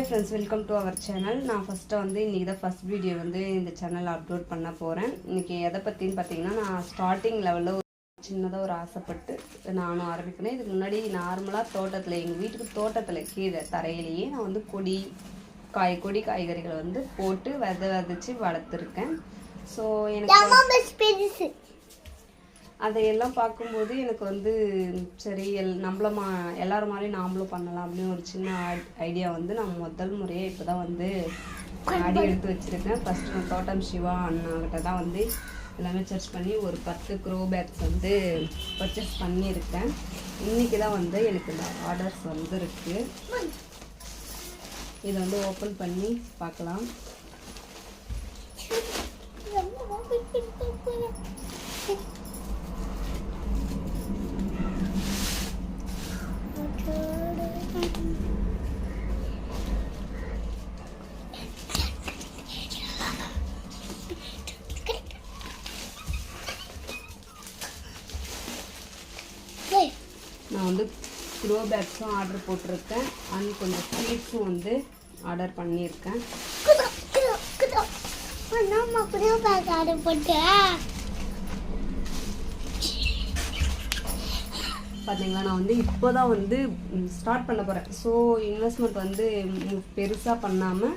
Hi friends welcome to our channel நான் first வந்து இன்றைக்கி தான் ஃபஸ்ட் வீடியோ வந்து இந்த சேனலில் அப்லோட் பண்ண போகிறேன் இன்றைக்கி எதை பற்றின்னு பார்த்தீங்கன்னா நான் ஸ்டார்டிங் லெவலில் ஒரு சின்னதாக ஒரு ஆசைப்பட்டு நானும் ஆரம்பிக்கிறேன். இதுக்கு முன்னாடி நார்மலாக தோட்டத்தில் எங்கள் வீட்டுக்கு தோட்டத்தில் கீழே தரையிலேயே நான் வந்து கொடி காய் கொடி காய்கறிகளை வந்து போட்டு வித விதைச்சி வளர்த்துருக்கேன். ஸோ எனக்கு அதையெல்லாம் பார்க்கும்போது எனக்கு வந்து சரி எல் நம்மள மா எல்லாரும் மாதிரி நாமளும் பண்ணலாம் அப்படின்னு ஒரு சின்ன ஐடியா வந்து நான் முதல் முறையே இப்போ தான் வந்து அடி எடுத்து வச்சுருக்கேன். ஃபஸ்ட்டு நான் தோட்டம் சிவா அண்ணாகிட்ட தான் வந்து எல்லாமே சர்ச் பண்ணி ஒரு பத்து க்ரோ பேக்ஸ் வந்து பர்ச்சேஸ் பண்ணியிருக்கேன். இன்றைக்கி தான் வந்து எனக்கு இந்த ஆர்டர்ஸ் வந்துருக்கு. இதை வந்து ஓப்பன் பண்ணி பார்க்கலாம். நான் வந்து க்ரோ பேக்ஸும் ஆர்டர் போட்டிருக்கேன். அண்ட் கொஞ்சம் ஸ்வீட்ஸும் வந்து ஆர்டர் பண்ணியிருக்கேன். பார்த்தீங்களா நான் வந்து இப்போ தான் வந்து ஸ்டார்ட் பண்ண போகிறேன் ஸோ இன்வெஸ்ட்மெண்ட் வந்து பெருசாக பண்ணாமல்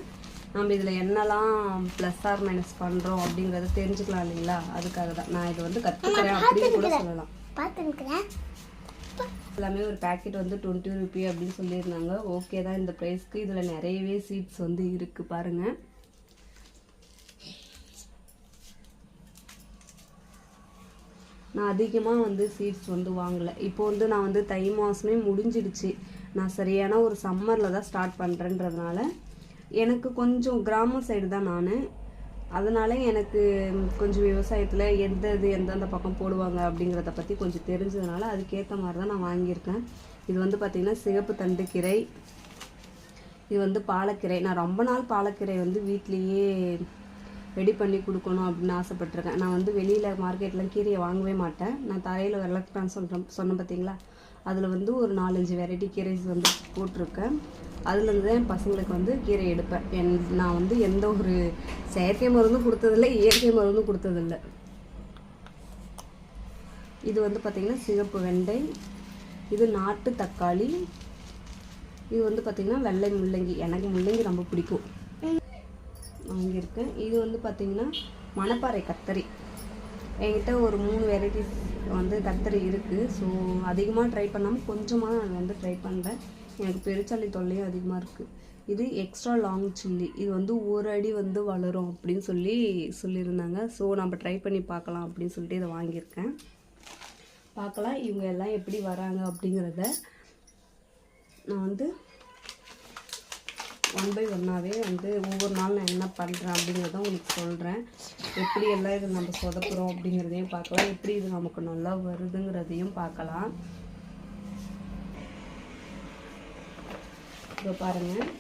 நம்ம இதில் என்னெல்லாம் ப்ளஸ் ஆர் மைனஸ் பண்ணுறோம் அப்படிங்கிறத தெரிஞ்சுக்கலாம் இல்லைங்களா? அதுக்காக தான். நான் இதை வந்து கற்றுக்கிறேன் அப்படின்னு கூட சொல்லலாம். எல்லாமே ஒரு பேக்கெட் வந்து டுவெண்ட்டி ருபி அப்படின்னு சொல்லியிருந்தாங்க. ஓகே தான் இந்த ப்ரைஸ்க்கு இதில் நிறையவே சீட்ஸ் வந்து இருக்குது பாருங்கள் நான் அதிகமாக வந்து சீட்ஸ் வந்து வாங்கலை. இப்போ வந்து நான் வந்து தை மாதமே முடிஞ்சிடுச்சு. நான் சரியான ஒரு சம்மரில் தான் ஸ்டார்ட் பண்ணுறேன்றதுனால எனக்கு கொஞ்சம் கிராம சைடு தான் நான். அதனால எனக்கு கொஞ்சம் விவசாயத்தில் எந்த இது எந்தெந்த பக்கம் போடுவாங்க அப்படிங்கிறத பற்றி கொஞ்சம் தெரிஞ்சதுனால அதுக்கேற்ற மாதிரி தான் நான் வாங்கியிருக்கேன். இது வந்து பார்த்திங்கன்னா சிகப்பு தண்டு கீரை இது வந்து பாலக்கீரை. நான் ரொம்ப நாள் பாலக்கீரை வந்து வீட்லேயே ரெடி பண்ணி கொடுக்கணும் அப்படின்னு ஆசைப்பட்டிருக்கேன். நான் வந்து வெளியில் மார்க்கெட்டில் கீரையை வாங்கவே மாட்டேன். நான் தரையில் விளக்குறேன்னு சொல்கிறேன் சொன்னேன் பார்த்தீங்களா அதில் வந்து ஒரு நாலஞ்சு வெரைட்டி கீரைஸ் வந்து போட்டிருக்கேன். அதுலேருந்து தான் என் பசங்களுக்கு வந்து கீரை எடுப்பேன். என் நான் வந்து எந்த ஒரு செயற்கை மருந்தும் கொடுத்ததில்ல இயற்கை மருந்தும் கொடுத்ததில்ல. இது வந்து பார்த்திங்கன்னா சிகப்பு வெண்டை இது நாட்டு தக்காளி இது வந்து பார்த்திங்கன்னா வெள்ளை முள்ளங்கி. எனக்கு முள்ளங்கி ரொம்ப பிடிக்கும். வாங்கியிருக்கேன். இது வந்து பார்த்திங்கன்னா மணப்பாறை கத்தரி. என்கிட்ட ஒரு மூணு வெரைட்டிஸ் வந்து கத்தரி இருக்குது ஸோ அதிகமாக ட்ரை பண்ணாமல் கொஞ்சமாக நான் வந்து ட்ரை பண்ணுறேன் எனக்கு பெருச்சாளி தொல்லையும் அதிகமாக இருக்குது இது எக்ஸ்ட்ரா லாங் சில்லி இது வந்து ஒரு அடி வந்து வளரும் அப்படின்னு சொல்லி சொல்லியிருந்தாங்க. ஸோ நம்ம ட்ரை பண்ணி பார்க்கலாம் அப்படின்னு சொல்லிட்டு இதை வாங்கியிருக்கேன். பார்க்கலாம் இவங்க எல்லாம் எப்படி வராங்க அப்படிங்கிறத. நான் வந்து ஒன் பை ஒன்னாகவே வந்து ஒவ்வொரு நாள் நான் என்ன பண்ணுறேன் அப்படிங்கிறத உங்களுக்கு சொல்கிறேன் எப்படி எல்லாம் இது நம்ம சொதப்புறோம் அப்படிங்கிறதையும் பார்க்கலாம். எப்படி இது நமக்கு நல்லா வருதுங்கிறதையும் பார்க்கலாம். இப்போ பாருங்கள்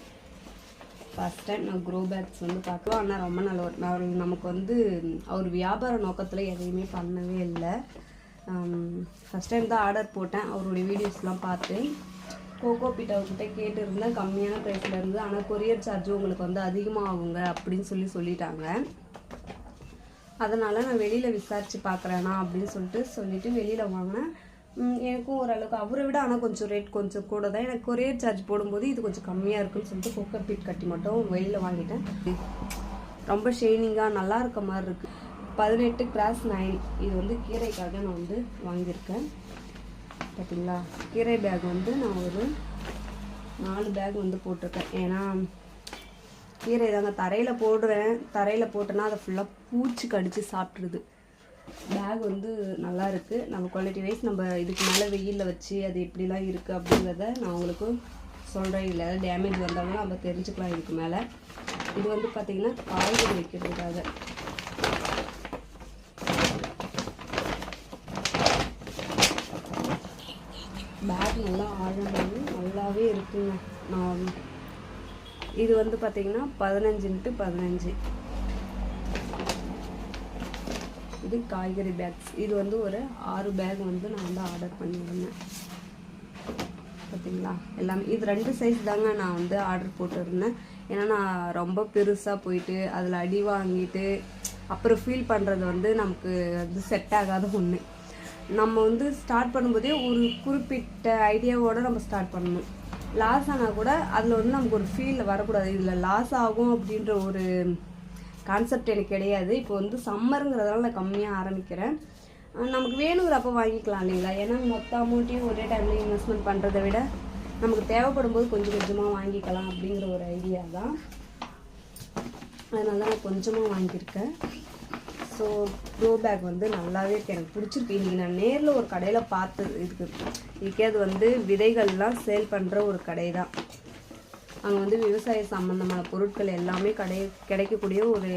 ஃபஸ்ட் டைம் நான் க்ரோ பேக்ஸ் வந்து பார்க்கலாம். ஆனால் ரொம்ப நல்ல ஒரு நான் நமக்கு வந்து அவர் வியாபார நோக்கத்தில் எதையுமே பண்ணவே இல்லை. ஃபஸ்ட் டைம் தான் ஆர்டர் போட்டேன். அவருடைய வீடியோஸ்லாம் பார்த்து. கோகோ பிட்டாவுக்கிட்ட கேட்டுருந்தேன் கேட்டிருந்தேன். கம்மியான ப்ரைஸில் இருந்து. ஆனால் கொரியர் சார்ஜ் உங்களுக்கு வந்து அதிகமாக ஆகுங்க அப்படின்னு சொல்லி சொல்லிட்டாங்க. அதனால் நான் வெளியில் விசாரித்து பார்க்குறேனா அப்படின்னு சொல்லிட்டு சொல்லிவிட்டு வெளியில் வாங்கினேன். எனக்கும் ஓரளவுக்கு அவரை விட ஆனால் கொஞ்சம் ரேட் கொஞ்சம் கூட தான் எனக்கு கொரியர் சார்ஜ் போடும்போது இது கொஞ்சம் கம்மியாக இருக்குன்னு சொல்லிட்டு கோகோ பீட் கட்டி மட்டும் வெளியில் வாங்கிட்டேன். ரொம்ப ஷைனிங்காக நல்லா இருக்க மாதிரி இருக்குது பதினெட்டு கிராஸ் நைன். இது வந்து கீரைக்காக நான் வந்து வாங்கியிருக்கேன். பார்த்திங்களா கீரை பேக் வந்து நான் ஒரு நாலு பேக் வந்து போட்டிருக்கேன். ஏன்னா கீரை தாங்க தரையில் போடுறேன். தரையில் போட்டேன்னா அதை ஃபுல்லாக பூச்சி கடித்து சாப்பிட்ருது பேக் வந்து நல்லா இருக்குது நம்ம குவாலிட்டி வைஸ் நம்ம இதுக்கு மேலே வெயிலில் வச்சு அது எப்படிலாம் இருக்குது அப்படிங்கிறத நான் உங்களுக்கு சொல்கிறேன் இல்லை டேமேஜ் வந்தாலும் நம்ம தெரிஞ்சுக்கலாம் இதுக்கு மேலே. இது வந்து பார்த்திங்கன்னா காய்கறி வைக்கிறதுக்காக. பேக் நல்லா ஆழமாகவும் நல்லாவே இருக்குங்க. நான் இது வந்து பார்த்தீங்கன்னா பதினஞ்சுன்ட்டு பதினஞ்சு. இது காய்கறி பேக்ஸ் இது வந்து ஒரு ஆறு பேக் வந்து நான் வந்து ஆர்டர் பண்ணியிருந்தேன். பார்த்தீங்களா எல்லாமே இது ரெண்டு சைஸ் தாங்க நான் வந்து ஆர்டர் போட்டிருந்தேன். ஏன்னா நான் ரொம்ப பெருசாக போயிட்டு அதில் அடி வாங்கிட்டு அப்புறம் ஃபீல் பண்ணுறது வந்து நமக்கு வந்து செட் ஆகாத ஒன்று நம்ம வந்து ஸ்டார்ட் பண்ணும்போதே ஒரு குறிப்பிட்ட ஐடியாவோடு நம்ம ஸ்டார்ட் பண்ணணும். லாஸ் ஆனால் கூட அதில் வந்து நமக்கு ஒரு ஃபீல் வரக்கூடாது. இதில் லாஸ் ஆகும் அப்படின்ற ஒரு கான்செப்ட் எனக்கு கிடையாது. இப்போ வந்து சம்மருங்கிறதால நான் கம்மியாக ஆரம்பிக்கிறேன். நமக்கு நமக்கு வேணுங்கிறப்ப வாங்கிக்கலாம் இல்லைங்களா? ஏன்னா மொத்த அமௌண்ட்டையும் ஒரே டைமில் இன்வெஸ்ட்மெண்ட் பண்ணுறதை விட நமக்கு தேவைப்படும்போது கொஞ்சம் கொஞ்சமாக வாங்கிக்கலாம் அப்படிங்கிற ஒரு ஐடியா தான். அதனால தான் நான் கொஞ்சமாக வாங்கியிருக்கேன். ஸோ ப்ரோ பேக் வந்து நல்லாவே இருக்குது எனக்கு பிடிச்சிருக்கு. இன்றைக்கி நான் நேரில் ஒரு கடையில் பார்த்து இதுக்கு இதுக்கே அது வந்து விதைகள்லாம் சேல் பண்ணுற ஒரு கடை தான் அங்கே வந்து விவசாய சம்மந்தமான பொருட்கள் எல்லாமே கடை கிடைக்கக்கூடிய ஒரு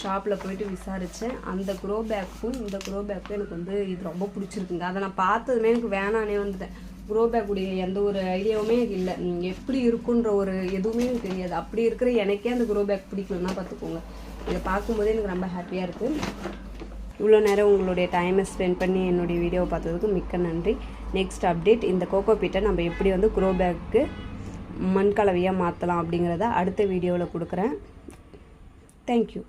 ஷாப்பில் போயிட்டு விசாரித்தேன் அந்த க்ரோ பேக்கும் இந்த க்ரோ பேக்கும் எனக்கு வந்து இது ரொம்ப பிடிச்சிருக்குங்க. அதை நான் பார்த்ததுமே எனக்கு வேணானே வந்துட்டேன். க்ரோ பேக்குடைய எந்த ஒரு ஐடியாவுமே எனக்கு இல்லை. எப்படி இருக்குன்ற ஒரு எதுவுமே எனக்கு தெரியாது. அப்படி இருக்கிற எனக்கே அந்த க்ரோ பேக் பிடிக்கலன்னா பார்த்துக்கோங்க. இதை பார்க்கும்போதே எனக்கு ரொம்ப ஹாப்பியாக இருக்குது இவ்வளோ நேரம் உங்களுடைய டைமை ஸ்பெண்ட் பண்ணி என்னுடைய வீடியோவை பார்த்ததுக்கு மிக்க நன்றி. நெக்ஸ்ட் அப்டேட் இந்த கோகோ பீட்டை நம்ம எப்படி வந்து க்ரோ பேக்கு மண் கலவையாக மாற்றலாம் அப்படிங்கிறத அடுத்த வீடியோவில் கொடுக்குறேன். தேங்க்யூ